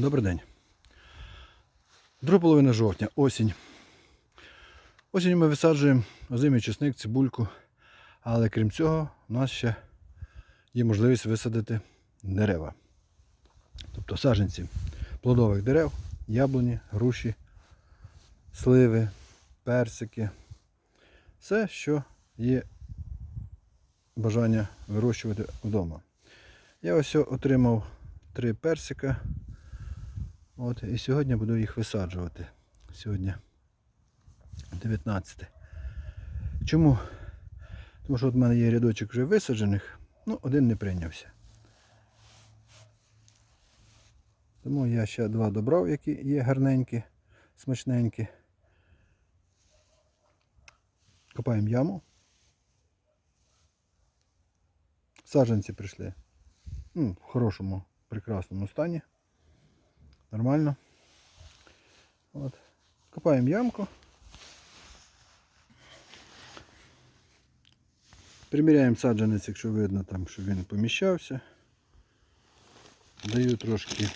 Добрий день. Друга половина жовтня, осінь. Осінь ми висаджуємо озимий чесник, цибульку, але крім цього, у нас ще є можливість висадити дерева. Тобто саджанці плодових дерев, яблуні, груші, сливи, персики. Все, що є бажання вирощувати вдома. Я ось отримав три персика. От, і сьогодні буду їх висаджувати. Сьогодні 19. Чому? Тому що от в мене є рядочок вже висаджених, ну один не прийнявся. Тому я ще два добрав, які є гарненькі, смачненькі. Копаємо яму. Саджанці прийшли ну, в хорошому, прекрасному стані. Нормально. От. Копаємо ямку. Приміряємо саджанець, якщо видно, там, щоб він поміщався. Даю трошки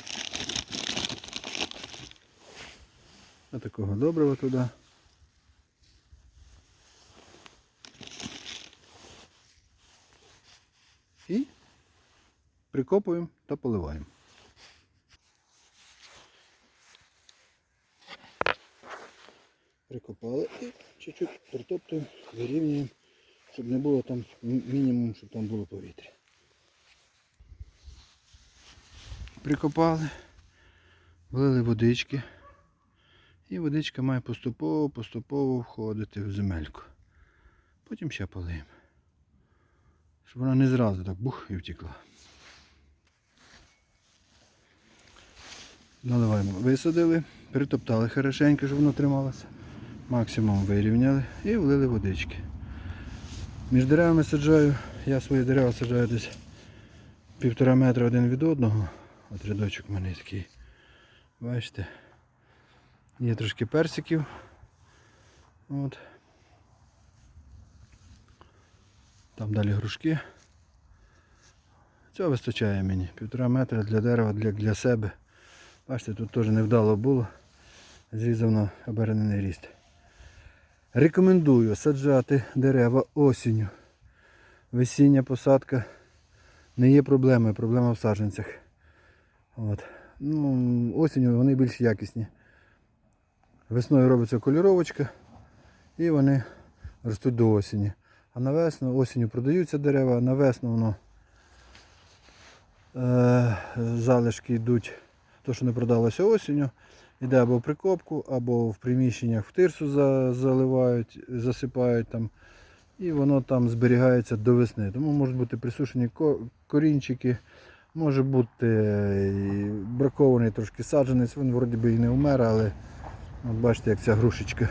такого доброго туди. І прикопуємо та поливаємо. Прикопали і чуть-чуть притоптуємо, вирівнюємо, щоб не було там мінімум, щоб там було повітря. Прикопали, влили водички. І водичка має поступово-поступово входити в земельку. Потім ще полиємо. Щоб вона не зразу так бух і втекла. Наливаємо, висадили, притоптали хорошенько, щоб воно трималося. Максимум вирівняли і влили водички. Між деревами саджаю, я свої дерева саджаю десь півтора метра один від одного. От рядочок у мене такий. Бачите. Є трошки персиків. От. Там далі грушки. Цього вистачає мені. Півтора метра для дерева, для, для себе. Бачите, тут теж невдало було. Зрізав на обернений ріст. Рекомендую саджати дерева осінню. Весіння посадка не є проблемою, проблема в саджанцях. От. Ну, осінню вони більш якісні. Весною робиться кольоровочка і вони ростуть до осені. А на весну, осінню продаються дерева, на весну воно е, залишки йдуть, то що не продалося осінню, йде або в прикопку, або в приміщеннях в тирсу заливають, засипають там. І воно там зберігається до весни. Тому можуть бути присушені корінчики, може бути бракований трошки саджанець, він вроді би і не вмер, але От бачите, як ця грушечка.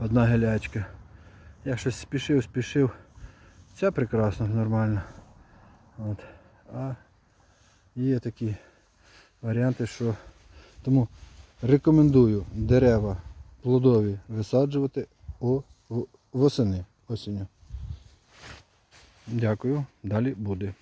Одна гелячка. Я щось спішив, спішив. Ця прекрасно, нормально. От. А є такі варіанти, що тому рекомендую дерева плодові висаджувати восени осінню. Дякую, далі буде.